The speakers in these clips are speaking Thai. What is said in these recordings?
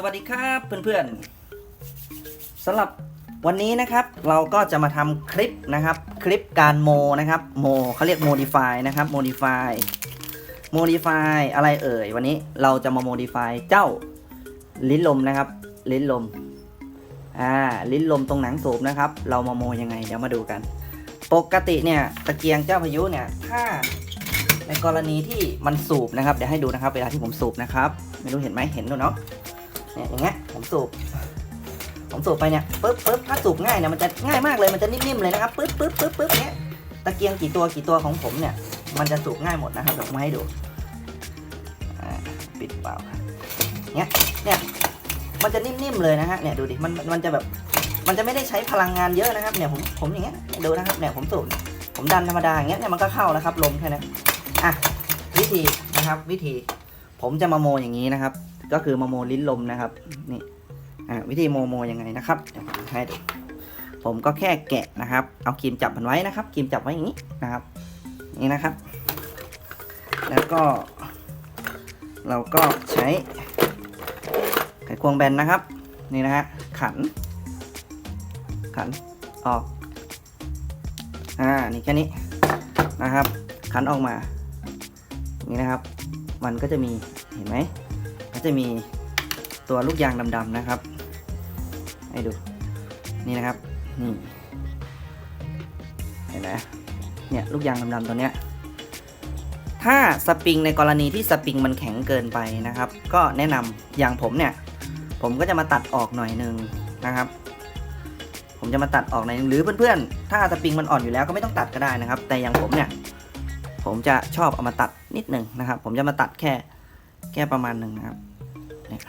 สวัสดีครับเพื่อนๆสำหรับวันนี้นะครับเราก็จะมาทำคลิปนะครับ คลิปการโมนะครับโมเขาเรียก modify นะครับ modify modify อะไรเอ่ย วันนี้เราจะมา modify เจ้าลิ้นลมนะครับ ลิ้นลมอ่าลิ้นลมตรงหนังสูบนะครับ เรามาโมยังไงเดี๋ยวมาดูกัน ปกติเนี่ยตะเกียงเจ้าพายุเนี่ยถ้าในกรณีที่มันสูบนะครับ เดี๋ยวให้ดูนะครับ เวลาที่ผมสูบนะครับ ไม่รู้เห็นไหมเห็นด้วยเนาะ เนี่ยอย่างเงี้ยผมสูบผมสูบไปเนี่ยปึ๊บปึ๊บถ้าสูบง่ายเนี่ยมันจะง่ายมากเลยมันจะนิ่มๆเลยนะครับปึ๊บปึ๊บปึ๊บปึ๊บเนี้ยตะเกียงกี่ตัวกี่ตัวของผมเนี่ย มันจะสูบง่ายหมดนะครับเดี๋ยวผมให้ดูปิดเปล่าเนี่ยเนี่ยมันจะนิ่มๆเลยนะฮะเนี่ยดูดิมันมันจะแบบมันจะไม่ได้ใช้พลังงานเยอะนะครับเนี่ยผมผมอย่างเงี้ยดูนะครับเนี่ยผมสูบผมดันธรรมดาอย่างเงี้ยเนี่ยมันก็เข้าแล้วครับลมแค่นั้นอะวิธีนะครับ วิธี ผมจะมาโมอย่างนี้นะครับ ก็คือมาโมลิ้นลมนะครับนี่วิธีโมโมยังไงนะครับให้ดูผมก็แค่แกะนะครับ เอาครีมจับมันไว้นะครับครีมจับไว้อย่างนี้นะครับ นี่นะครับ แล้วก็ เราก็ใช้ไขควงแบนนะครับ นี่นะฮะขัน ขันออกอ่านี่แค่นี้นะครับ ขันออกมา นี่นะครับ มันก็จะมีเห็นไหม ก็จะมีตัวลูกยางดำๆนะครับ ให้ดู นี่นะครับ นี่ เห็นไหมเนี่ยลูกยางดำๆตัวเนี้ย ถ้าสปริงในกรณีที่สปริงมันแข็งเกินไปนะครับ ก็แนะนำอย่างผมเนี่ย ผมก็จะมาตัดออกหน่อยหนึงนะครับ ผมจะมาตัดออกหน่อยนึงหรือเพื่อนๆ ถ้าสปริงมันอ่อนอยู่แล้วก็ไม่ต้องตัดก็ได้นะครับ แต่อย่างผมเนี่ย ผมจะชอบเอามาตัดนิดหนึ่งนะครับ ผมจะมาตัดแค่แค่ประมาณหนึ่งนะครับ เนี่ย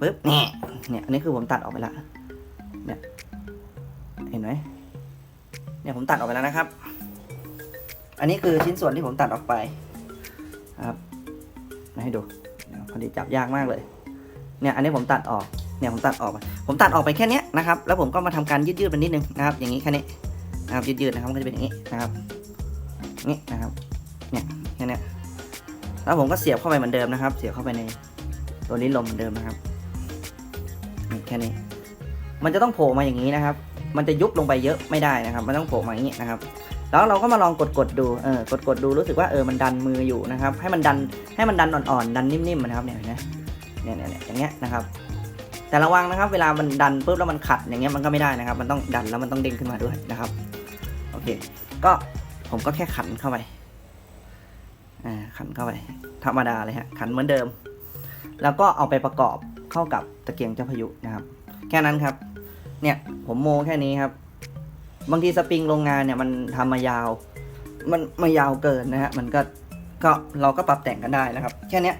ปึ๊บเนี่ยเนี่ยอันนี้คือผมตัดออกไปแล้วเนี่ยเห็นไหมเนี่ยผมตัดออกไปแล้วนะครับ อันนี้คือชิ้นส่วนที่ผมตัดออกไปครับมาให้ดูพอดีจับยากมากเลย เนี่ยอันนี้ผมตัดออกเนี่ยผมตัดออก ผมตัดออกไปแค่นี้นะครับ แล้วผมก็มาทำการยืดยืดๆมันนิดนึงนะครับ อย่างนี้แค่นี้นะครับยืดยืดๆนะครับมันก็จะเป็นอย่างนี้นะครับนี่นะครับเนี่ยแค่นี้แล้วผมก็เสียบเข้าไปเหมือนเดิมนะครับ เสียบเข้าไปใน ตัวลิ้นลมเหมือนเดิมนะครับแค่นี้ มันจะต้องโผล่มาอย่างนี้นะครับ มันจะยุบลงไปเยอะไม่ได้นะครับ มันต้องโผล่มาอย่างนี้นะครับ แล้วเราก็มาลองกดกดดูเออกดกดดูรู้สึกว่าเออมันดันมืออยู่นะครับ ให้มันดันให้มันดันอ่อนๆดันนิ่มๆนะครับเนี่ยเห็นไหมเนี่ยเนี่ยเนี่ยอย่างเงี้ยนะครับ แต่ระวังนะครับ เวลามันดันปุ๊บแล้วมันขัดอย่างเงี้ยมันก็ไม่ได้นะครับ มันต้องดันแล้วมันต้องเด้งขึ้นมาด้วยนะครับโอเค ก็ผมก็แค่ขันเข้าไปอ่าขันเข้าไป ธรรมดาเลยฮะขันเหมือนเดิม แล้วก็เอาไปประกอบเข้ากับตะเกียงเจ้าพายุนะครับ แค่นั้นครับ เนี่ยผมโมแค่นี้ครับ บางทีสปริงโรงงานเนี่ยมันทำมายาว มันมายาวเกินนะฮะมันก็ก็เราก็ปรับแต่งกันได้นะครับ แค่นี้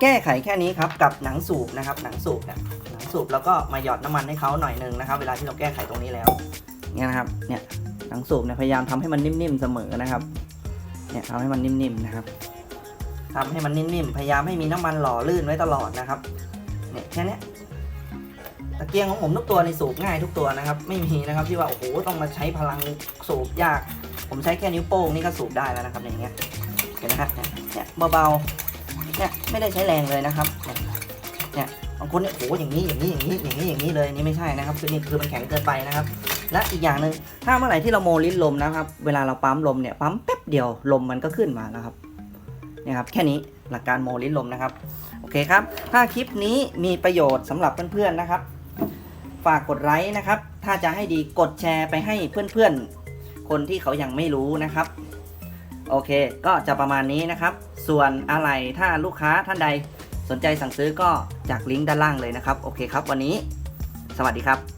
แก้ไขแค่นี้ครับกับหนังสูบนะครับ หนังสูบเนี่ยหนังสูบแล้วก็มาหยอดน้ำมันให้เขาหน่อยหนึงนะครับ เวลาที่เราแก้ไขตรงนี้แล้วเนี่ยนะครับ เนี่ยหนังสูบเนี่ยพยายามทำให้มันนิ่มๆเสมอนะครับ เนี่ยทำให้มันนิ่มๆนะครับ ทำให้มันนิ่มๆ พยายามให้มีน้ำมันหล่อลื่นไว้ตลอดนะครับ เนี่ยแค่นี้ตะเกียงของผมทุกตัวในสูบง่ายทุกตัวนะครับ ไม่มีนะครับที่ว่าโอ้โหต้องมาใช้พลังสูบยาก ผมใช้แค่นิ้วโป้งนี่ก็สูบได้แล้วนะครับอย่างเงี้ยเห็นไหมฮะเนี่ยเนี่ยเบาๆเนี่ยไม่ได้ใช้แรงเลยนะครับเนี่ยบางคนเนี่ยโอ้โหอย่างนี้อย่างนี้อย่างนี้อย่างนี้อย่างนี้เลยนี่ไม่ใช่นะครับคือนี่คือมันแข็งเกินไปนะครับ และอีกอย่างหนึ่งถ้าเมื่อไหร่ที่เราโมลิ้นลมนะครับ เวลาเราปั๊มลมเนี่ยปั๊มแป๊บเดียวลมมันก็ขึ้นมาแล้วครับ นี่ยครับแค่นี้หลักการโมลิ้นลมนะครับ โอเคครับ ถ้าคลิปนี้มีประโยชน์สำหรับเพื่อนๆนะครับ ฝากกดไลค์นะครับ ถ้าจะให้ดีกดแชร์ไปให้เพื่อนๆ คนที่เขายังไม่รู้นะครับ โอเค ก็จะประมาณนี้นะครับ ส่วนอะไรถ้าลูกค้าท่านใดสนใจสั่งซื้อก็จากลิงก์ด้านล่างเลยนะครับ โอเคครับ วันนี้ สวัสดีครับ